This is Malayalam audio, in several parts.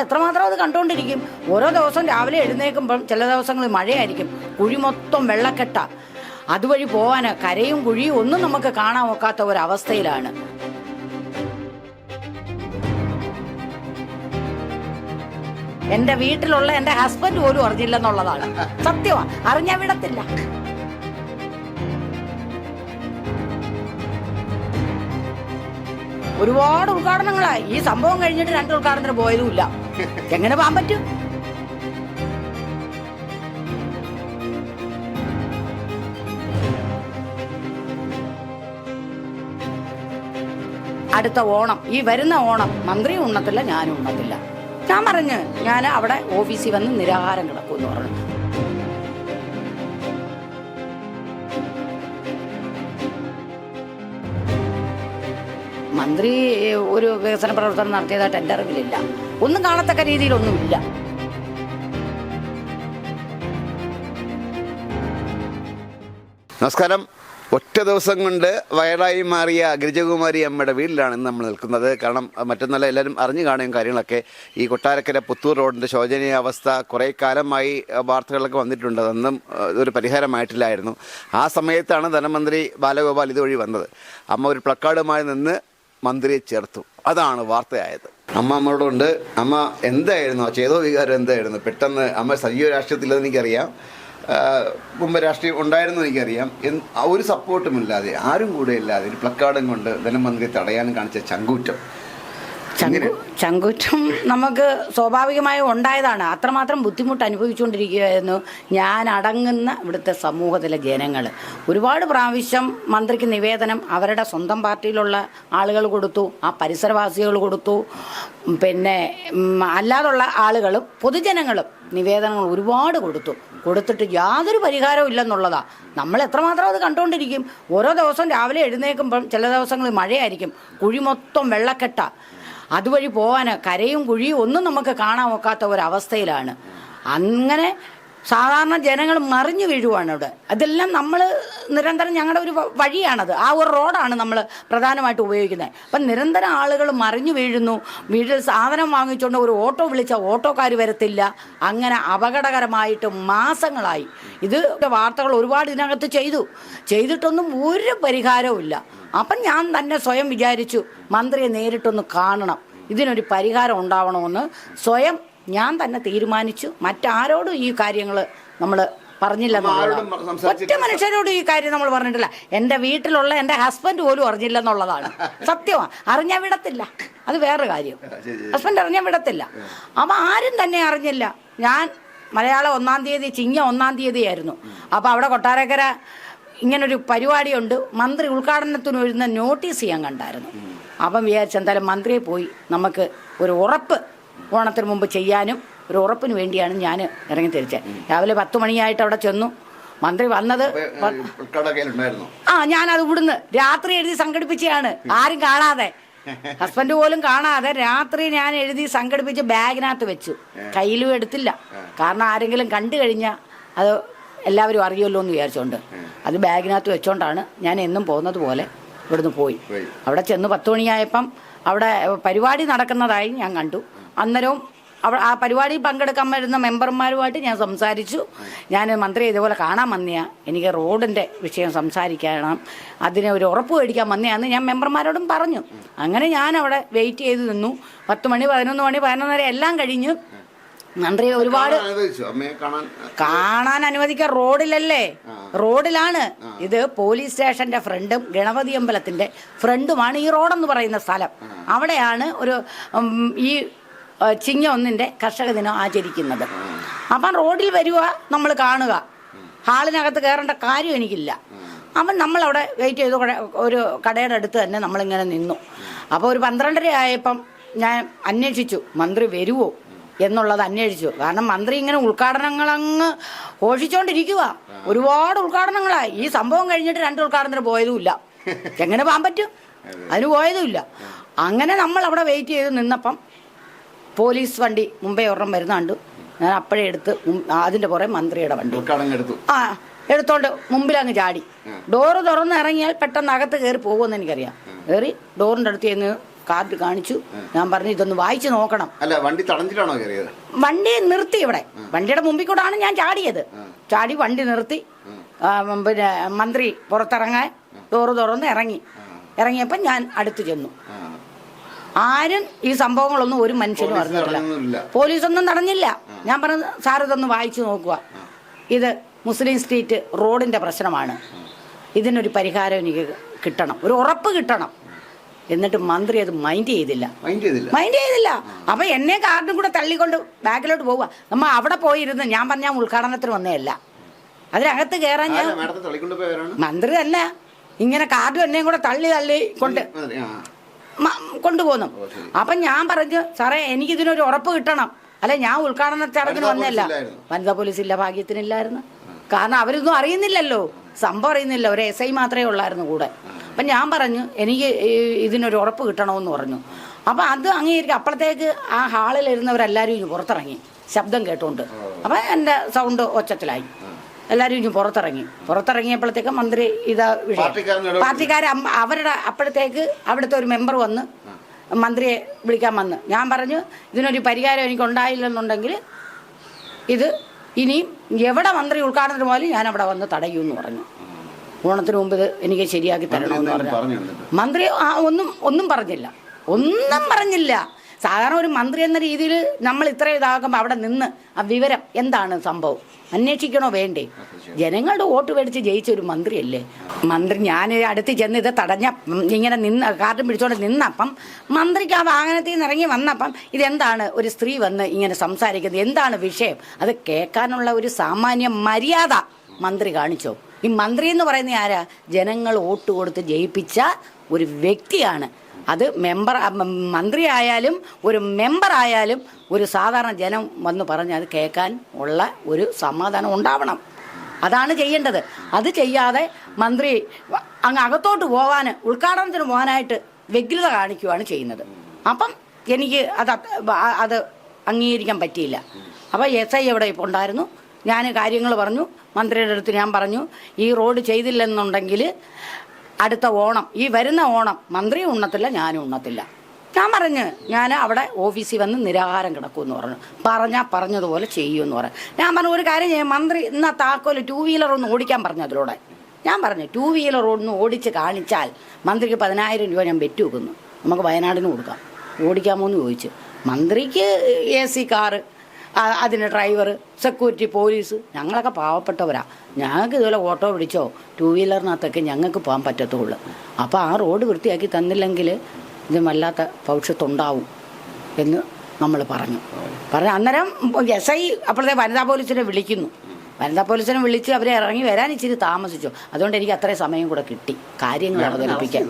എത്രമാത്രം അത് കണ്ടുകൊണ്ടിരിക്കും ഓരോ ദിവസം രാവിലെ എഴുന്നേൽക്കുമ്പം ചില ദിവസങ്ങളിൽ മഴയായിരിക്കും. കുഴി മൊത്തം വെള്ളക്കെട്ട. അതുവഴി പോകാൻ കരയും കുഴിയും ഒന്നും നമുക്ക് കാണാൻ ഒക്കാത്ത ഒരവസ്ഥയിലാണ്. എന്റെ വീട്ടിലുള്ള എന്റെ ഹസ്ബൻഡ് പോലും അറിഞ്ഞില്ലെന്നുള്ളതാണ്. സത്യമാ. അറിഞ്ഞാ വിടത്തില്ല. ഒരുപാട് ഉദ്ഘാടനങ്ങളായി. ഈ സംഭവം കഴിഞ്ഞിട്ട് രണ്ട് ഉദ്ഘാടനത്തിന് പോയതുമില്ല. എങ്ങനെ പോകാൻ പറ്റും? അടുത്ത ഓണം. ഈ വരുന്ന ഓണം മന്ത്രി ഉണ്ണത്തില്ല ഞാനും ഉണ്ണത്തില്ല. ഞാൻ പറഞ്ഞ് ഞാൻ അവിടെ ഓഫീസിൽ വന്ന് നിരാഹാരം കിടക്കും എന്ന് പറഞ്ഞു. മന്ത്രി ഒരു വികസന പ്രവർത്തനം നടത്തിയതായിട്ട് എന്റെ അറിവിലില്ല. ഒന്നും കാണത്തക്ക രീതിയിലൊന്നുമില്ല. നമസ്കാരം. ഒറ്റ ദിവസം കൊണ്ട് വയറായി മാറിയ ഗിരിജകുമാരി അമ്മയുടെ വീട്ടിലാണ് ഇന്ന് നമ്മൾ നിൽക്കുന്നത്. കാരണം മറ്റന്നല്ല എല്ലാവരും അറിഞ്ഞു കാണുകയും കാര്യങ്ങളൊക്കെ. ഈ കൊട്ടാരക്കര പുത്തൂർ റോഡിന്റെ ശോചനീയാവസ്ഥ കുറേ കാലമായി വാർത്തകളൊക്കെ വന്നിട്ടുണ്ട്. അതൊന്നും ഒരു പരിഹാരമായിട്ടില്ലായിരുന്നു. ആ സമയത്താണ് ധനമന്ത്രി ബാലഗോപാൽ ഇതുവഴി വന്നത്. അമ്മ ഒരു പ്ലക്കാർഡുമായി നിന്ന് മന്ത്രിയെ ചേർത്തു. അതാണ് വാർത്തയായത്. അമ്മ അമ്മയോടുണ്ട് അമ്മ എന്തായിരുന്നു? ആ ചേതോ വികാരം എന്തായിരുന്നു? പെട്ടെന്ന് അമ്മ സജീവ രാഷ്ട്രീയത്തിലെന്ന് എനിക്കറിയാം. മുമ്പ് രാഷ്ട്രീയം ഉണ്ടായിരുന്നു എനിക്കറിയാം. ഒരു സപ്പോർട്ടും ഇല്ലാതെ ആരും കൂടെ ഇല്ലാതെ ഒരു പ്ലക്കാർഡും കൊണ്ട് ധനമന്ത്രി തടയാൻ കാണിച്ച ചങ്കൂറ്റം. ചങ്കു ചങ്കുറ്റം നമുക്ക് സ്വാഭാവികമായും ഉണ്ടായതാണ്. അത്രമാത്രം ബുദ്ധിമുട്ട് അനുഭവിച്ചുകൊണ്ടിരിക്കുകയായിരുന്നു ഞാൻ അടങ്ങുന്ന ഇവിടുത്തെ സമൂഹത്തിലെ ജനങ്ങൾ. ഒരുപാട് പ്രാവശ്യം മന്ത്രിക്ക് നിവേദനം അവരുടെ സ്വന്തം പാർട്ടിയിലുള്ള ആളുകൾ കൊടുത്തു ആ പരിസരവാസികൾ കൊടുത്തു. പിന്നെ അല്ലാതുള്ള ആളുകളും പൊതുജനങ്ങളും നിവേദനങ്ങൾ ഒരുപാട് കൊടുത്തു. കൊടുത്തിട്ട് യാതൊരു പരിഹാരവും ഇല്ലെന്നുള്ളതാ. നമ്മൾ എത്രമാത്രം അത് കണ്ടുകൊണ്ടിരിക്കും? ഓരോ ദിവസം രാവിലെ എഴുന്നേൽക്കുമ്പം ചില ദിവസങ്ങളിൽ മഴയായിരിക്കും. കുഴി മൊത്തം വെള്ളക്കെട്ട. അതുവഴി പോകാൻ കരയും കുഴിയും ഒന്നും നമുക്ക് കാണാൻ ഒക്കാത്ത ഒരവസ്ഥയിലാണ്. അങ്ങനെ സാധാരണ ജനങ്ങൾ മറിഞ്ഞു വീഴുവാണ് അവിടെ. അതെല്ലാം നമ്മൾ നിരന്തരം ഞങ്ങളുടെ ഒരു വഴിയാണത്. ആ ഒരു റോഡാണ് നമ്മൾ പ്രധാനമായിട്ട് ഉപയോഗിക്കുന്നത്. അപ്പം നിരന്തരം ആളുകൾ മറിഞ്ഞു വീഴുന്നു. വീട്ടിൽ സാധനം വാങ്ങിച്ചുകൊണ്ട് ഒരു ഓട്ടോ വിളിച്ച ഓട്ടോക്കാർ വരത്തില്ല. അങ്ങനെ അപകടകരമായിട്ട് മാസങ്ങളായി. ഇത് വാർത്തകൾ ഒരുപാട് ഇതിനകത്ത് ചെയ്തു. ചെയ്തിട്ടൊന്നും ഒരു പരിഹാരവും ഇല്ല. അപ്പം ഞാൻ തന്നെ സ്വയം വിചാരിച്ചു മന്ത്രിയെ നേരിട്ടൊന്ന് കാണണം. ഇതിനൊരു പരിഹാരം ഉണ്ടാവണമെന്ന് സ്വയം ഞാൻ തന്നെ തീരുമാനിച്ചു. മറ്റാരോടും ഈ കാര്യങ്ങൾ നമ്മൾ പറഞ്ഞില്ല ഒറ്റ മനുഷ്യരോട് ഈ കാര്യം നമ്മൾ പറഞ്ഞിട്ടില്ല. എന്റെ വീട്ടിലുള്ള എന്റെ ഹസ്ബൻഡ് പോലും അറിഞ്ഞില്ല എന്നുള്ളതാണ് സത്യമാണ് അറിഞ്ഞാൽ വിടത്തില്ല. അത് വേറെ കാര്യം. ഹസ്ബൻഡ് അറിഞ്ഞാൽ വിടത്തില്ല. അപ്പം ആരും തന്നെ അറിഞ്ഞില്ല. ഞാൻ മലയാളം ഒന്നാം തീയതി ചിങ്ങ ഒന്നാം തീയതി ആയിരുന്നു അപ്പോൾ അവിടെ കൊട്ടാരക്കര ഇങ്ങനൊരു പരിപാടിയുണ്ട്. മന്ത്രി ഉദ്ഘാടനത്തിന് വരുന്ന നോട്ടീസ് ചെയ്യാൻ കണ്ടായിരുന്നു. അപ്പം വിചാരിച്ച എന്തായാലും മന്ത്രിയെ പോയി നമുക്ക് ഒരു ഉറപ്പ് ഓണത്തിന് മുമ്പ് ചെയ്യാനും ഒരു ഉറപ്പിന് വേണ്ടിയാണ് ഞാൻ ഇറങ്ങി തിരിച്ചത്. രാവിലെ പത്ത് മണിയായിട്ട് അവിടെ ചെന്നു. മന്ത്രി വന്നത് ആ ഞാനത് ഇവിടുന്ന് രാത്രി എഴുതി സംഘടിപ്പിച്ചതാണ്. ആരും കാണാതെ. ഹസ്ബൻഡ് പോലും കാണാതെ രാത്രി ഞാൻ എഴുതി സംഘടിപ്പിച്ച് ബാഗിനകത്ത് വെച്ചു. കയ്യിലും എടുത്തില്ല. കാരണം ആരെങ്കിലും കണ്ടു കഴിഞ്ഞാൽ അത് എല്ലാവരും അറിയുമല്ലോ എന്ന് വിചാരിച്ചോണ്ട്. അത് ബാഗിനകത്ത് വെച്ചോണ്ടാണ് ഞാൻ എന്നും പോകുന്നത് പോലെ ഇവിടുന്ന് പോയി. അവിടെ ചെന്ന് പത്ത് മണിയായപ്പം അവിടെ പരിപാടി നടക്കുന്നതായി ഞാൻ കണ്ടു. അന്നേരവും ആ പരിപാടിയിൽ പങ്കെടുക്കാൻ വരുന്ന മെമ്പർമാരുമായിട്ട് ഞാൻ സംസാരിച്ചു. ഞാൻ മന്ത്രി ഇതുപോലെ കാണാൻ വന്നിയാ. എനിക്ക് റോഡിന്റെ വിഷയം സംസാരിക്കണം. അതിനെ ഒരു ഉറപ്പ് മേടിക്കാൻ വന്നയാന്ന് ഞാൻ മെമ്പർമാരോടും പറഞ്ഞു. അങ്ങനെ ഞാൻ അവിടെ വെയിറ്റ് ചെയ്ത് നിന്നു. പത്ത് മണി പതിനൊന്ന് മണി പതിനൊന്നര എല്ലാം കഴിഞ്ഞു മന്ത്രി ഒരുപാട് കാണാൻ അനുവദിക്ക അനുവദിക്കാൻ റോഡിലല്ലേ? റോഡിലാണ്. ഇത് പോലീസ് സ്റ്റേഷന്റെ ഫ്രണ്ടും ഗണപതി അമ്പലത്തിന്റെ ഫ്രണ്ടുമാണ് ഈ റോഡെന്ന് പറയുന്ന സ്ഥലം. അവിടെയാണ് ഒരു ഈ ചിങ്ങ ഒന്നിന്റെ കർഷക ദിനം ആചരിക്കുന്നത്. അപ്പം റോഡിൽ വരിക നമ്മൾ കാണുക. ഹാളിനകത്ത് കയറേണ്ട കാര്യം എനിക്കില്ല. അപ്പം നമ്മളവിടെ വെയിറ്റ് ചെയ്ത് ഒരു കടയുടെ അടുത്ത് തന്നെ നമ്മളിങ്ങനെ നിന്നു. അപ്പോൾ ഒരു പന്ത്രണ്ടര ആയപ്പം ഞാൻ അന്വേഷിച്ചു മന്ത്രി വരുമോ എന്നുള്ളത് അന്വേഷിച്ചു. കാരണം മന്ത്രി ഇങ്ങനെ ഉദ്ഘാടനങ്ങൾ അങ്ങ് ഘോഷിച്ചോണ്ടിരിക്കുക ഒരുപാട് ഉദ്ഘാടനങ്ങളായി ഈ സംഭവം കഴിഞ്ഞിട്ട് രണ്ട് ഉദ്ഘാടനത്തിന് പോയതുമില്ല. എങ്ങനെ പോകാൻ പറ്റും? അതിന് പോയതുമില്ല. അങ്ങനെ നമ്മൾ അവിടെ വെയിറ്റ് ചെയ്ത് നിന്നപ്പം പോലീസ് വണ്ടി മുമ്പേ ഒരെണ്ണം വരുന്നുണ്ട് ഞാൻ അപ്പോഴേ എടുത്ത് അതിന്റെ പുറകെ മന്ത്രിയുടെ വണ്ടി. ആ എടുത്തോണ്ട് മുമ്പിൽ അങ്ങ് ചാടി ഡോറ് തുറന്ന് ഇറങ്ങിയാൽ പെട്ടെന്ന് അകത്ത് കയറി പോകുമെന്ന് എനിക്കറിയാം. കയറി ഡോറിന്റെ അടുത്ത് ചെന്ന് കാർഡ് കാണിച്ചു. ഞാൻ പറഞ്ഞു ഇതൊന്ന് വായിച്ചു നോക്കണം. അല്ല വണ്ടി തടഞ്ഞിട്ടാണോ കയറിയത്? വണ്ടി നിർത്തി ഇവിടെ. വണ്ടിയുടെ മുമ്പിൽ കൂടാണ് ഞാൻ ചാടിയത്. ചാടി വണ്ടി നിർത്തി. പിന്നെ മന്ത്രി പുറത്തിറങ്ങാൻ ഡോറ് തുറന്ന് ഇറങ്ങി. ഇറങ്ങിയപ്പോൾ ഞാൻ അടുത്ത് ചെന്നു. ആരും ഈ സംഭവങ്ങളൊന്നും ഒരു മനുഷ്യനും അറിഞ്ഞിട്ടില്ല. പോലീസൊന്നും നടന്നില്ല. ഞാൻ പറഞ്ഞു സാർ ഇതൊന്ന് വായിച്ചു നോക്കുക. ഇത് മുസ്ലിം സ്ട്രീറ്റ് റോഡിന്റെ പ്രശ്നമാണ്. ഇതിനൊരു പരിഹാരം എനിക്ക് കിട്ടണം. ഒരു ഉറപ്പ് കിട്ടണം. എന്നിട്ട് മന്ത്രി അത് മൈൻഡ് ചെയ്തില്ല. മൈൻഡ് ചെയ്തില്ല. അപ്പൊ എന്നെ കാർഡും കൂടെ തള്ളിക്കൊണ്ട് ബാക്കിലോട്ട് പോവുക. നമ്മ അവിടെ പോയിരുന്ന് ഞാൻ പറഞ്ഞ ഉദ്ഘാടനത്തിന് വന്നതല്ല. അതിനകത്ത് കയറാൻ ഞാൻ മന്ത്രി തന്നെ ഇങ്ങനെ കാർഡും എന്നെയും കൂടെ തള്ളി തള്ളി കൊണ്ട് കൊണ്ടുപോകുന്നു അപ്പൊ ഞാൻ പറഞ്ഞു സാറേ എനിക്കിതിനൊരു ഉറപ്പ് കിട്ടണം. അല്ലെ ഞാൻ ഉദ്ഘാടന ചടങ്ങിന് വന്നല്ല വനിതാ പോലീസ് ഇല്ല ഭാഗ്യത്തിനില്ലായിരുന്നു. കാരണം അവരൊന്നും അറിയുന്നില്ലല്ലോ. സംഭവം അറിയുന്നില്ല. ഒരു എസ് ഐ മാത്രമേ ഉള്ളായിരുന്നു കൂടെ. അപ്പം ഞാൻ പറഞ്ഞു എനിക്ക് ഇതിനൊരു ഉറപ്പ് കിട്ടണമെന്ന് പറഞ്ഞു. അപ്പം അത് അങ്ങേക്ക് അപ്പോഴത്തേക്ക് ആ ഹാളിലിരുന്നവരെല്ലാവരും ഇനി പുറത്തിറങ്ങി. ശബ്ദം കേട്ടുകൊണ്ട് അപ്പം എന്റെ സൗണ്ട് ഒച്ചത്തിലായി. എല്ലാവരും ഇനി പുറത്തിറങ്ങി. പുറത്തിറങ്ങിയപ്പോഴത്തേക്ക് മന്ത്രി ഇതാ വിഷയം. പാർട്ടിക്കാർ അവരുടെ അപ്പോഴത്തേക്ക് അവിടുത്തെ ഒരു മെമ്പർ വന്ന് മന്ത്രിയെ വിളിക്കാൻ വന്ന്. ഞാൻ പറഞ്ഞു ഇതിനൊരു പരിഹാരം എനിക്ക് ഉണ്ടായില്ലെന്നുണ്ടെങ്കിൽ ഇത് ഇനിയും എവിടെ മന്ത്രി ഉദ്ഘാടനത്തിന് പോലും ഞാൻ അവിടെ വന്ന് തടയൂ എന്ന് പറഞ്ഞു. ഓണത്തിന് മുമ്പ് ഇത് എനിക്ക് ശരിയാക്കി തരണമെന്ന് പറഞ്ഞു. പറഞ്ഞു മന്ത്രി ആ ഒന്നും ഒന്നും പറഞ്ഞില്ല. ഒന്നും പറഞ്ഞില്ല. സാധാരണ ഒരു മന്ത്രി എന്ന രീതിയിൽ നമ്മൾ ഇത്ര ഇതാകുമ്പോൾ അവിടെ നിന്ന് ആ വിവരം എന്താണ് സംഭവം? അന്വേഷിക്കണോ വേണ്ടേ? ജനങ്ങളുടെ വോട്ട് മേടിച്ച് ജയിച്ച ഒരു മന്ത്രിയല്ലേ? മന്ത്രി ഞാൻ അടുത്ത് ചെന്ന് ഇത് തടഞ്ഞ ഇങ്ങനെ നിന്ന് കാർഡും പിടിച്ചോണ്ട് നിന്നപ്പം മന്ത്രിക്ക് ആ വാഹനത്തിൽ നിന്ന് ഇറങ്ങി വന്നപ്പം ഇതെന്താണ് ഒരു സ്ത്രീ വന്ന് ഇങ്ങനെ സംസാരിക്കുന്നത്? എന്താണ് വിഷയം? അത് കേൾക്കാനുള്ള ഒരു സാമാന്യ മര്യാദ മന്ത്രി കാണിച്ചോ? ഈ മന്ത്രി എന്ന് പറയുന്ന ആരാ? ജനങ്ങൾ വോട്ട് കൊടുത്ത് ജയിപ്പിച്ച ഒരു വ്യക്തിയാണ്. അത് മെമ്പർ മന്ത്രി ആയാലും ഒരു മെമ്പർ ആയാലും ഒരു സാധാരണ ജനം വന്ന് പറഞ്ഞ് അത് കേൾക്കാൻ ഉള്ള ഒരു സമാധാനം ഉണ്ടാവണം. അതാണ് ചെയ്യേണ്ടത്. അത് ചെയ്യാതെ മന്ത്രി അങ്ങ് അകത്തോട്ട് പോകാൻ ഉദ്ഘാടനത്തിന് പോകാനായിട്ട് വ്യഗ്രത കാണിക്കുകയാണ് ചെയ്യുന്നത്. അപ്പം എനിക്ക് അത് അത് അംഗീകരിക്കാൻ പറ്റിയില്ല. അപ്പോൾ എസ് ഐ എവിടെ ഇപ്പോൾ ഉണ്ടായിരുന്നു? ഞാൻ കാര്യങ്ങൾ പറഞ്ഞു മന്ത്രിയുടെ അടുത്ത് ഞാൻ പറഞ്ഞു ഈ റോഡ് ചെയ്തില്ലെന്നുണ്ടെങ്കിൽ അടുത്ത ഓണം ഈ വരുന്ന ഓണം മന്ത്രി ഉണ്ണത്തില്ല ഞാനും ഉണ്ണത്തില്ല. ഞാൻ പറഞ്ഞ് ഞാൻ അവിടെ ഓഫീസിൽ വന്ന് നിരാഹാരം കിടക്കുമെന്ന് പറഞ്ഞു. പറഞ്ഞാൽ പറഞ്ഞതുപോലെ ചെയ്യുമെന്ന് പറഞ്ഞു. ഞാൻ പറഞ്ഞു ഒരു കാര്യം ചെയ്യാം മന്ത്രി ഇന്ന താക്കോൽ ടൂ വീലർ ഒന്ന് ഓടിക്കാൻ പറഞ്ഞു അതിലൂടെ. ഞാൻ പറഞ്ഞു ടൂ വീലർ ഒന്ന് ഓടിച്ച് കാണിച്ചാൽ മന്ത്രിക്ക് പതിനായിരം രൂപ ഞാൻ വെറ്റ് വെക്കുന്നു. നമുക്ക് വയനാടിന് കൊടുക്കാം. ഓടിക്കാമോ എന്ന് ചോദിച്ചു. മന്ത്രിക്ക് എ സി കാറ് അതിന് ഡ്രൈവർ സെക്യൂരിറ്റി പോലീസ് ഞങ്ങളൊക്കെ പാവപ്പെട്ടവരാ. ഞങ്ങൾക്ക് ഇതുപോലെ ഓട്ടോ പിടിച്ചോ ടൂ വീലറിനകത്തൊക്കെ ഞങ്ങൾക്ക് പോകാൻ പറ്റത്തുള്ളൂ. അപ്പോൾ ആ റോഡ് വൃത്തിയാക്കി തന്നില്ലെങ്കിൽ ഇത് വല്ലാത്ത ഭവിഷ്യത്തുണ്ടാവും എന്ന് നമ്മൾ പറഞ്ഞു. പറഞ്ഞു അന്നേരം എസ് ഐ അപ്പോഴത്തെ വനിതാ പോലീസിനെ വിളിക്കുന്നു. വനിതാ പോലീസിനെ വിളിച്ച് അവരെ ഇറങ്ങി വരാൻ ഇച്ചിരി താമസിച്ചു. അതുകൊണ്ട് എനിക്ക് അത്രയും സമയം കൂടെ കിട്ടി. കാര്യങ്ങൾ അവതരിപ്പിക്കാൻ?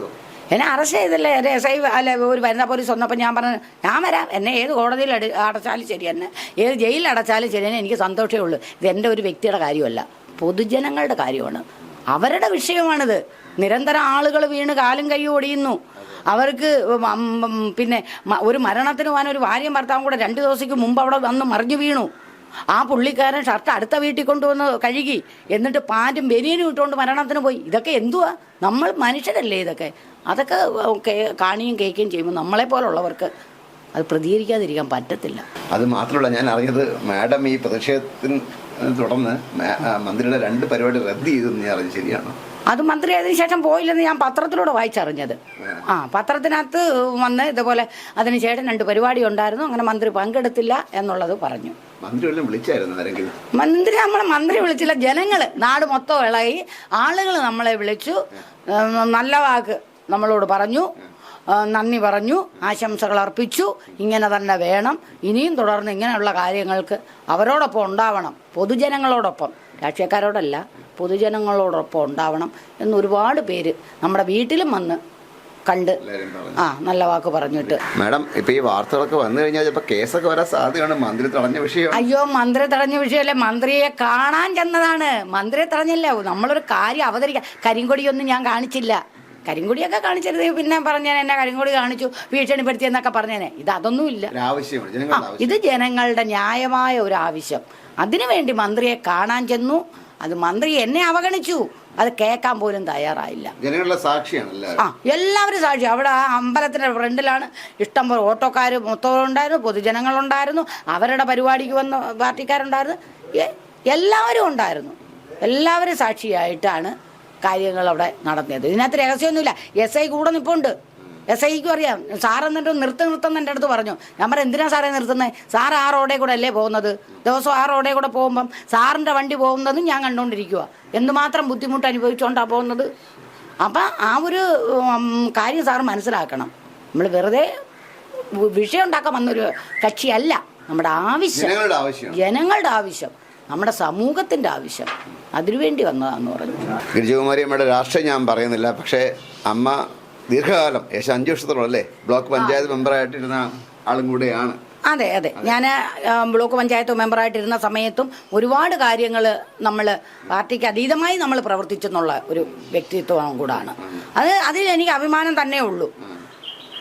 എന്നെ അറസ്റ്റ് ചെയ്തില്ലേ? എസ് ഐ അല്ല ഒരു വരുന്ന പോലീസ് വന്നപ്പോൾ ഞാൻ പറഞ്ഞു ഞാൻ വരാം. എന്നെ ഏത് കോടതിയിൽ അടി അടച്ചാലും ശരി. എന്നെ ഏത് ജയിലിൽ അടച്ചാലും ശരി. എന്നെ എനിക്ക് സന്തോഷമേ ഉള്ളൂ. ഇത് എന്റെ ഒരു വ്യക്തിയുടെ കാര്യമല്ല. പൊതുജനങ്ങളുടെ കാര്യമാണ്. അവരുടെ വിഷയമാണിത്. നിരന്തരം ആളുകൾ വീണ് കാലും കൈ ഒടിയുന്നു. അവർക്ക് പിന്നെ ഒരു മരണത്തിന് പോകാൻ ഒരു ഭാര്യയും ഭർത്താവും കൂടെ രണ്ട് ദിവസത്തേക്ക് മുമ്പ് അവിടെ വന്ന് മറിഞ്ഞു വീണു. ആ പുള്ളിക്കാരൻ ഷർട്ട് അടുത്ത വീട്ടിൽ കൊണ്ടുവന്ന് കഴുകി എന്നിട്ട് പാന്റും ബനിയനും ഇട്ടുകൊണ്ട് മരണത്തിന് പോയി. ഇതൊക്കെ എന്തുവാ? നമ്മൾ മനുഷ്യരല്ലേ ഇതൊക്കെ? അതൊക്കെ കാണുകയും കേൾക്കുകയും ചെയ്യുമ്പോൾ നമ്മളെ പോലുള്ളവർക്ക് അത് പ്രതികരിക്കാതിരിക്കാൻ പറ്റത്തില്ല. അത് മാത്രമല്ല ഞാൻ അറിഞ്ഞത് മാഡം ഈ പ്രതിഷേധത്തിന് തുടർന്ന് മന്ത്രിയുടെ രണ്ട് പരിപാടി റദ്ദ് ചെയ്തെന്ന് ഞാൻ അറിഞ്ഞു ശരിയാണോ? അത് മന്ത്രി അതിന് ശേഷം പോയില്ലെന്ന് ഞാൻ പത്രത്തിലൂടെ വായിച്ചറിഞ്ഞത്. ആ പത്രത്തിനകത്ത് വന്ന് ഇതുപോലെ അതിന് ശേഷം രണ്ട് പരിപാടി ഉണ്ടായിരുന്നു അങ്ങനെ മന്ത്രി പങ്കെടുത്തില്ല എന്നുള്ളത് പറഞ്ഞു. മന്ത്രി നമ്മളെ മന്ത്രി വിളിച്ചില്ല ജനങ്ങൾ നാട് മൊത്തം ഇളകി ആളുകൾ നമ്മളെ വിളിച്ചു നല്ല വാക്ക് നമ്മളോട് പറഞ്ഞു നന്ദി പറഞ്ഞു ആശംസകൾ അർപ്പിച്ചു ഇങ്ങനെ തന്നെ വേണം ഇനിയും തുടർന്ന് ഇങ്ങനെയുള്ള കാര്യങ്ങൾക്ക് അവരോടൊപ്പം ഉണ്ടാവണം പൊതുജനങ്ങളോടൊപ്പം. രാഷ്ട്രീയക്കാരോടല്ല പൊതുജനങ്ങളോടൊപ്പം ഉണ്ടാവണം എന്ന് ഒരുപാട് പേര് നമ്മുടെ വീട്ടിലും വന്ന് കണ്ട് ആ നല്ല വാക്ക് പറഞ്ഞിട്ട്. മാഡം ഇപ്പൊ ഈ വാർത്തകളൊക്കെ വന്നു കഴിഞ്ഞാൽ ചിലപ്പോ കേസൊക്കെ വരാൻ സാധ്യതയാണ്. മന്ത്രി തടഞ്ഞ വിഷയം. അയ്യോ മന്ത്രി തടഞ്ഞ വിഷയമല്ലേ? മന്ത്രിയെ കാണാൻ ചെന്നതാണ്. മന്ത്രിയെ തടഞ്ഞില്ല? നമ്മളൊരു കാര്യം അവതരിക്കാം കരിങ്കൊടിയൊന്നും ഞാൻ കാണിച്ചില്ല. കരിങ്കൊടിയൊക്കെ കാണിച്ചത് പിന്നെ പറഞ്ഞേ എന്നെ കരിങ്കൊടി കാണിച്ചു ഭീഷണിപ്പെടുത്തി എന്നൊക്കെ പറഞ്ഞേനെ. ഇത് അതൊന്നുമില്ല ഇത് ജനങ്ങളുടെ ന്യായമായ ഒരു ആവശ്യം അതിനുവേണ്ടി മന്ത്രിയെ കാണാൻ ചെന്നു. അത് മന്ത്രി എന്നെ അവഗണിച്ചു. അത് കേൾക്കാൻ പോലും തയ്യാറായില്ല. ജനങ്ങളുടെ സാക്ഷിയാണ് ആ എല്ലാവരും സാക്ഷി. അവിടെ ആ അമ്പലത്തിന്റെ ഫ്രണ്ടിലാണ് ഇഷ്ടം പോലെ ഓട്ടോക്കാർ മൊത്തം ഉണ്ടായിരുന്നു പൊതുജനങ്ങളുണ്ടായിരുന്നു അവരുടെ പരിപാടിക്ക് വന്ന പാർട്ടിക്കാരുണ്ടായിരുന്നു. എല്ലാവരും ഉണ്ടായിരുന്നു. എല്ലാവരും സാക്ഷിയായിട്ടാണ് കാര്യങ്ങൾ അവിടെ നടത്തിയത്. ഇതിനകത്ത് രഹസ്യമൊന്നുമില്ല. എസ് ഐ കൂടെ നിൽപ്പുണ്ട് എസ് ഐക്കും അറിയാം. സാർ എന്നിട്ട് നിർത്തി നിർത്തുന്ന എന്റെ അടുത്ത് പറഞ്ഞു. ഞാൻ പറയാം എന്തിനാ സാറേ നിർത്തുന്നത് സാർ ആ റോഡേ കൂടെ അല്ലേ പോകുന്നത്? ദിവസം ആ റോഡേ കൂടെ പോകുമ്പം സാറിന്റെ വണ്ടി പോകുന്നതും ഞാൻ കണ്ടുകൊണ്ടിരിക്കുക എന്തുമാത്രം ബുദ്ധിമുട്ട് അനുഭവിച്ചുകൊണ്ടാണ് പോകുന്നത്? അപ്പം ആ ഒരു കാര്യം സാർ മനസ്സിലാക്കണം. നമ്മൾ വെറുതെ വിഷയം ഉണ്ടാക്കാൻ വന്നൊരു കക്ഷിയല്ല. നമ്മുടെ ആവശ്യം. ജനങ്ങളുടെ ആവശ്യം. ജനങ്ങളുടെ ആവശ്യം. നമ്മുടെ സമൂഹത്തിന്റെ ആവശ്യം. അതിനുവേണ്ടി വന്നതാന്ന് പറഞ്ഞു. ഗിരിജകുമാരി അമ്മയുടെ രാഷ്ട്രീയം ഞാൻ പറയുന്നില്ല. പക്ഷേ അമ്മ ദീർഘകാലം ഏകദേശം അഞ്ചു വർഷത്തോളം അല്ലേ? ബ്ലോക്ക് പഞ്ചായത്ത് മെമ്പറായിട്ടിരുന്ന ആളും കൂടെയാണ്. അതെ അതെ. ഞാൻ ബ്ലോക്ക് പഞ്ചായത്ത് മെമ്പറായിട്ടിരുന്ന സമയത്തും ഒരുപാട് കാര്യങ്ങൾ നമ്മൾ പാർട്ടിക്ക് അതീതമായി നമ്മൾ പ്രവർത്തിച്ചെന്നുള്ള ഒരു വ്യക്തിത്വം കൂടാണ്. അത് അതിൽ എനിക്ക് അഭിമാനം തന്നെ ഉള്ളൂ.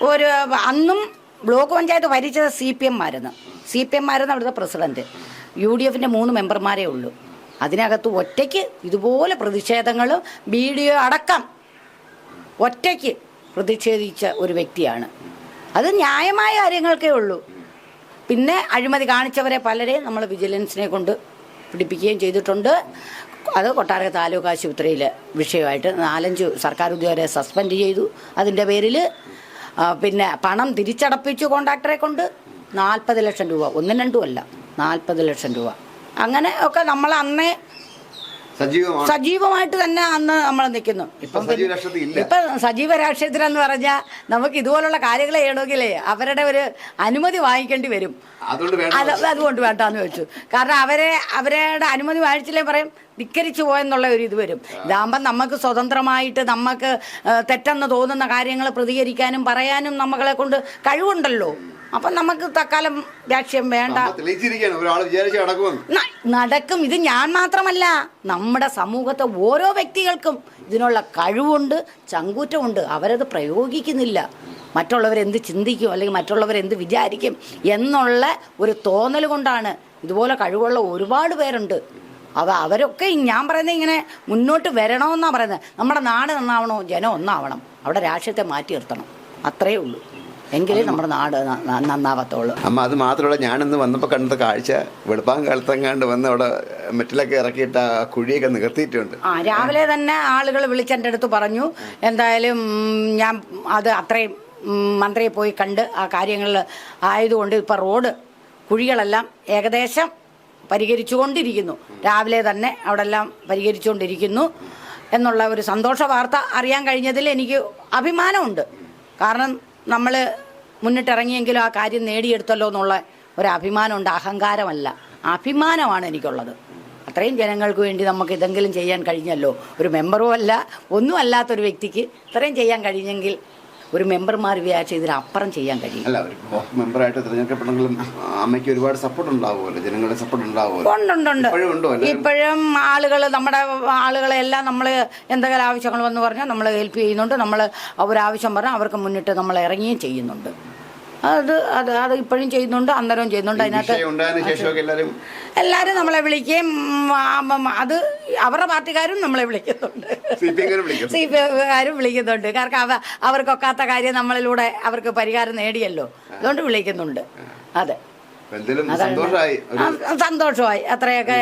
ഒരു അന്നും ബ്ലോക്ക് പഞ്ചായത്ത് ഭരിച്ചത് സി പി എം ആയിരുന്നു സി പി എം ആയിരുന്നു അവിടുത്തെ പ്രസിഡന്റ്. യു ഡി എഫിന്റെ മൂന്ന് മെമ്പർമാരേ ഉള്ളൂ. അതിനകത്ത് ഒറ്റയ്ക്ക് ഇതുപോലെ പ്രതിഷേധങ്ങളും വീഡിയോ അടക്കം ഒറ്റയ്ക്ക് പ്രതിഷേധിച്ച ഒരു വ്യക്തിയാണ്. അത് ന്യായമായ കാര്യങ്ങൾക്കേ ഉള്ളൂ. പിന്നെ അഴിമതി കാണിച്ചവരെ പലരെയും നമ്മൾ വിജിലൻസിനെ കൊണ്ട് പിടിപ്പിക്കുകയും ചെയ്തിട്ടുണ്ട്. അത് കൊട്ടാര താലൂക്ക് ആശുപത്രിയിൽ വിഷയമായിട്ട് നാലഞ്ച് സർക്കാർ ഉദ്യോഗരെ സസ്പെൻഡ് ചെയ്തു അതിന്റെ പേരിൽ പിന്നെ പണം തിരിച്ചടപ്പിച്ചു കോൺട്രാക്ടറെ കൊണ്ട് നാൽപ്പത് ലക്ഷം രൂപ ഒന്നും രണ്ടുമല്ല നാൽപ്പത് ലക്ഷം രൂപ. അങ്ങനെ ഒക്കെ നമ്മൾ അന്നേ സജീവമായിട്ട് തന്നെ അന്ന് നമ്മൾ നിൽക്കുന്നു. ഇപ്പം സജീവ രാഷ്ട്രീയത്തിൽ എന്ന് പറഞ്ഞാൽ നമുക്ക് ഇതുപോലുള്ള കാര്യങ്ങൾ ചെയ്യണമെങ്കിലേ അവരുടെ ഒരു അനുമതി വാങ്ങിക്കേണ്ടി വരും. അതുകൊണ്ട് വേണം അത് അതുകൊണ്ട് വേണ്ടാന്ന് വെച്ചു. കാരണം അവരെ അവരുടെ അനുമതി വാങ്ങിച്ചില്ലേ പറയും? ധിക്കരിച്ചു പോയെന്നുള്ള ഒരു ഇത് വരും. ഇതാകുമ്പം നമുക്ക് സ്വതന്ത്രമായിട്ട് നമുക്ക് തെറ്റെന്ന് തോന്നുന്ന കാര്യങ്ങൾ പ്രതികരിക്കാനും പറയാനും നമ്മളെ കൊണ്ട് കഴിവുണ്ടല്ലോ. അപ്പം നമുക്ക് തക്കാലം രാഷ്ട്രീയം വേണ്ട. നടക്കും. ഇത് ഞാൻ മാത്രമല്ല നമ്മുടെ സമൂഹത്തെ ഓരോ വ്യക്തികൾക്കും ഇതിനുള്ള കഴിവുണ്ട് ചങ്കൂറ്റമുണ്ട്. അവരത് പ്രയോഗിക്കുന്നില്ല. മറ്റുള്ളവരെന്ത് ചിന്തിക്കും അല്ലെങ്കിൽ മറ്റുള്ളവരെന്ത് വിചാരിക്കും എന്നുള്ള ഒരു തോന്നൽ കൊണ്ടാണ് ഇതുപോലെ കഴിവുള്ള ഒരുപാട് പേരുണ്ട്. അവ അവരൊക്കെ ഞാൻ പറയുന്നത് ഇങ്ങനെ മുന്നോട്ട് വരണമെന്നാണ് പറയുന്നത്. നമ്മുടെ നാട് നന്നാവണോ? ജനം ഒന്നാവണം. അവിടെ രാഷ്ട്രീയത്തെ മാറ്റി നിർത്തണം. അത്രയേ ഉള്ളൂ. എങ്കിലേ നമ്മുടെ നാട് നന്നാവത്തുള്ളൂ അമ്മ അത് മാത്രമല്ല ഞാനിന്ന് വന്നപ്പോൾ കണ്ടത് കാഴ്ച. വെളുപ്പാൻ കാലത്തെങ്ങാണ്ട് വന്ന് അവിടെ മെറ്റിലൊക്കെ ഇറക്കിയിട്ട് ആ കുഴിയൊക്കെ നികത്തിയിട്ടുണ്ട്. ആ രാവിലെ തന്നെ ആളുകൾ വിളിച്ചെന്റെ അടുത്ത് പറഞ്ഞു. എന്തായാലും ഞാൻ അത് അത്രയും മന്ത്രിയെ പോയി കണ്ട് ആ കാര്യങ്ങൾ ആയതുകൊണ്ട് ഇപ്പം റോഡ് കുഴികളെല്ലാം ഏകദേശം പരിഹരിച്ചുകൊണ്ടിരിക്കുന്നു. രാവിലെ തന്നെ അവിടെ എല്ലാം പരിഹരിച്ചുകൊണ്ടിരിക്കുന്നു എന്നുള്ള ഒരു സന്തോഷ വാർത്ത അറിയാൻ കഴിഞ്ഞതിൽ എനിക്ക് അഭിമാനമുണ്ട്. കാരണം നമ്മൾ മുന്നിട്ടിറങ്ങിയെങ്കിലും ആ കാര്യം നേടിയെടുത്തല്ലോ എന്നുള്ള ഒരു അഭിമാനമുണ്ട് അഹങ്കാരമല്ല. അഭിമാനമാണ് എനിക്കുള്ളത്. അത്രയും ജനങ്ങൾക്ക് വേണ്ടി നമുക്ക് ഇതെങ്കിലും ചെയ്യാൻ കഴിഞ്ഞല്ലോ. ഒരു മെമ്പറും അല്ല ഒന്നും അല്ലാത്തൊരു വ്യക്തിക്ക് ഇത്രയും ചെയ്യാൻ കഴിഞ്ഞെങ്കിൽ ഒരു മെമ്പർമാർ വിചാരിച്ച ഇതിനപ്പുറം ചെയ്യാൻ കഴിയും. അല്ല ഒരു ബ്ലോക്ക് മെമ്പറായിട്ട് തിരഞ്ഞെടുക്കപ്പെടെങ്കിലും അമ്മയ്ക്ക് ഒരുപാട് സപ്പോർട്ട് ഉണ്ടാവുമല്ലോ ജനങ്ങളുടെ സപ്പോർട്ട് ഉണ്ടാവുമല്ലോ. ഉണ്ടുണ്ടുണ്ട് ഇപ്പോഴും ആളുകൾ നമ്മുടെ ആളുകളെല്ലാം നമ്മൾ എന്തെങ്കിലും ആവശ്യങ്ങൾ വന്ന് പറഞ്ഞാൽ നമ്മൾ ഹെൽപ്പ് ചെയ്യുന്നുണ്ട്. നമ്മൾ ഒരാവശ്യം പറഞ്ഞാൽ അവർക്ക് മുന്നിട്ട് നമ്മൾ ഇറങ്ങുകയും ചെയ്യുന്നുണ്ട്. അത് അത് അത് ഇപ്പോഴും ചെയ്യുന്നുണ്ട് അന്നേരവും ചെയ്യുന്നുണ്ട്. അതിനകത്ത് എല്ലാവരും നമ്മളെ വിളിക്കുകയും അത് അവരുടെ പാർട്ടിക്കാരും നമ്മളെ വിളിക്കുന്നുണ്ട്. സി പി എമ്മുകാരും വിളിക്കുന്നുണ്ട്. കാരണം അവ അവർക്കൊക്കാത്ത കാര്യം നമ്മളിലൂടെ അവർക്ക് പരിഹാരം നേടിയല്ലോ. അതുകൊണ്ട് വിളിക്കുന്നുണ്ട്. അതെ. സന്തോഷമായി. അത്രയൊക്കെ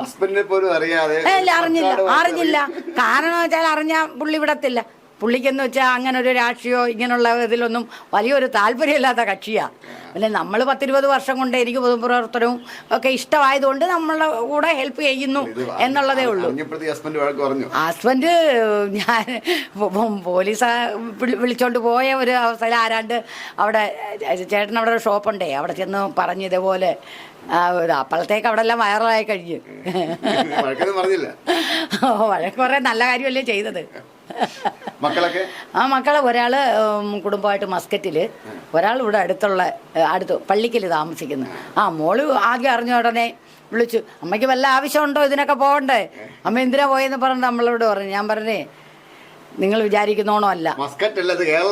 ഹസ്ബൻഡിനെ പോലും അറിയാതെ അറിഞ്ഞില്ല. അറിഞ്ഞില്ല. കാരണം വെച്ചാൽ അറിഞ്ഞ പുള്ളി വിടത്തില്ല. പുള്ളിക്കെന്ന് വെച്ചാൽ അങ്ങനെ ഒരു രാഷ്ട്രീയോ ഇങ്ങനെയുള്ള ഇതിലൊന്നും വലിയൊരു താല്പര്യമില്ലാത്ത കക്ഷിയാണ് പിന്നെ നമ്മൾ പത്തിരുപത് വർഷം കൊണ്ട് എനിക്ക് പൊതുപ്രവർത്തനവും ഒക്കെ ഇഷ്ടമായതുകൊണ്ട് നമ്മളെ കൂടെ ഹെൽപ്പ് ചെയ്യുന്നു എന്നുള്ളതേ ഉള്ളൂ. ഹസ്ബൻഡ് വഴക്ക് പറഞ്ഞു? ഹസ്ബൻഡ് ഞാൻ പോലീസ് വിളിച്ചോണ്ട് പോയ ഒരു അവസ്ഥയിൽ ആരാണ്ട് അവിടെ ചേട്ടൻ അവിടെ ഒരു ഷോപ്പുണ്ടേ അവിടെ ചെന്ന് പറഞ്ഞു ഇതേപോലെ അപ്പോഴത്തേക്ക് അവിടെ എല്ലാം വൈറലായി കഴിഞ്ഞു. വഴക്ക് കുറേ നല്ല കാര്യമല്ലേ ചെയ്തത്. മക്കളൊക്കെ? ആ മക്കളെ ഒരാൾ കുടുംബമായിട്ട് മസ്കറ്റിൽ ഒരാൾ ഇവിടെ അടുത്തുള്ള അടുത്ത് പള്ളിക്കൽ താമസിക്കുന്നു. ആ മോൾ ആദ്യം അറിഞ്ഞ ഉടനെ വിളിച്ചു അമ്മയ്ക്ക് വല്ല ആവശ്യമുണ്ടോ ഇതിനൊക്കെ പോകണ്ടേ? അമ്മ എന്തിനാ പോയെന്ന് പറഞ്ഞിട്ട് നമ്മളോട് പറഞ്ഞു. ഞാൻ പറഞ്ഞേ നിങ്ങൾ വിചാരിക്കുന്നോണോ അല്ല.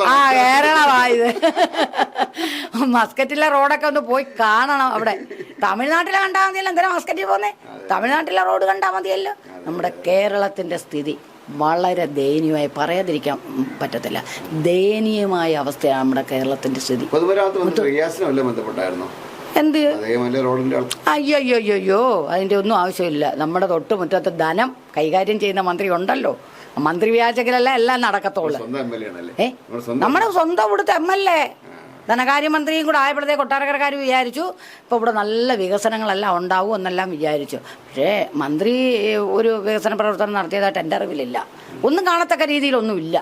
ആ കേരളമായത്. മസ്കറ്റിലെ റോഡൊക്കെ ഒന്ന് പോയി കാണണം അവിടെ. തമിഴ്നാട്ടിലെ കണ്ടാൽ മതിയല്ലോ എന്തിനാ മസ്കറ്റിൽ പോന്നേ? തമിഴ്നാട്ടിലെ റോഡ് കണ്ടാൽ മതിയല്ലോ. നമ്മുടെ കേരളത്തിന്റെ സ്ഥിതി. വളരെ ദയനീയമായി പറയാതിരിക്കാൻ പറ്റത്തില്ല. ദയനീയമായ അവസ്ഥയാണ് നമ്മുടെ കേരളത്തിന്റെ സ്ഥിതി. എന്ത്? അയ്യോ അയ്യോ അയ്യോ അതിന്റെ ഒന്നും ആവശ്യമില്ല. നമ്മുടെ തൊട്ടുമുറ്റത്ത് ധനം കൈകാര്യം ചെയ്യുന്ന മന്ത്രി ഉണ്ടല്ലോ. മന്ത്രി വ്യാജകരല്ല എല്ലാം നടക്കത്തുള്ളൂ. ഏ? നമ്മുടെ സ്വന്തം ഇവിടുത്തെ എം എൽ എ. ധനകാര്യമന്ത്രിയും കൂടെ ആയപ്പോഴത്തെ കൊട്ടാരക്കരക്കാർ വിചാരിച്ചു. ഇപ്പോൾ ഇവിടെ നല്ല വികസനങ്ങളെല്ലാം ഉണ്ടാവും എന്നെല്ലാം വിചാരിച്ചു. പക്ഷേ മന്ത്രി ഒരു വികസന പ്രവർത്തനം നടത്തിയതായിട്ട് എന്റെ അറിവിലില്ല ഒന്നും കാണത്തക്ക രീതിയിലൊന്നുമില്ല.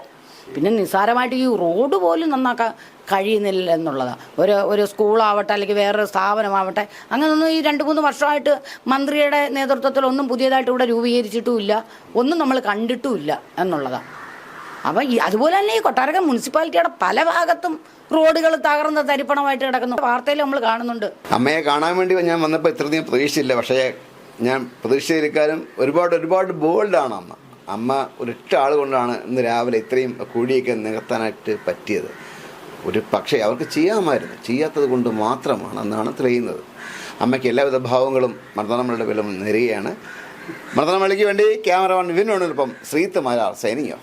പിന്നെ നിസ്സാരമായിട്ട് ഈ റോഡ് പോലും നന്നാക്കാൻ കഴിയുന്നില്ല എന്നുള്ളതാണ് ഒരു ഒരു സ്കൂളാവട്ടെ അല്ലെങ്കിൽ വേറൊരു സ്ഥാപനമാവട്ടെ അങ്ങനൊന്നും ഈ രണ്ട് മൂന്ന് വർഷമായിട്ട് മന്ത്രിയുടെ നേതൃത്വത്തിൽ ഒന്നും പുതിയതായിട്ട് ഇവിടെ രൂപീകരിച്ചിട്ടുമില്ല. ഒന്നും നമ്മൾ കണ്ടിട്ടുമില്ല എന്നുള്ളതാണ് അപ്പം ഈ അതുപോലെ തന്നെ ഈ കൊട്ടാരക്കര മുനിസിപ്പാലിറ്റിയുടെ പല ഭാഗത്തും റോഡുകൾ തകർന്ന് തരിപ്പണമായിട്ട് കിടക്കുന്നു. വാർത്തയിൽ നമ്മൾ കാണുന്നുണ്ട്. അമ്മയെ കാണാൻ വേണ്ടി ഞാൻ വന്നപ്പോൾ ഇത്രയധികം പ്രതീക്ഷയില്ല. പക്ഷേ ഞാൻ പ്രതീക്ഷയിലേക്കാളും ഒരുപാട് ഒരുപാട് ബോൾഡാണ് അമ്മ. അമ്മ ഒരൊറ്റ ആൾ കൊണ്ടാണ് ഇന്ന് രാവിലെ ഇത്രയും കൂടിയൊക്കെ നികത്താനായിട്ട് പറ്റിയത്. ഒരു പക്ഷേ അവർക്ക് ചെയ്യാമായിരുന്നു. ചെയ്യാത്തത് കൊണ്ട് മാത്രമാണ് എന്നാണ് തെളിയുന്നത്. അമ്മയ്ക്ക് എല്ലാവിധ ഭാവങ്ങളും മർദ്ദനമ്മളുടെ വില നിരയാണ് മർദ്ദനമ്മളിക്ക് വേണ്ടി ക്യാമറമാൻ വിനോടൊപ്പം ശ്രീത്ത് മാരാർ സൈനിയോ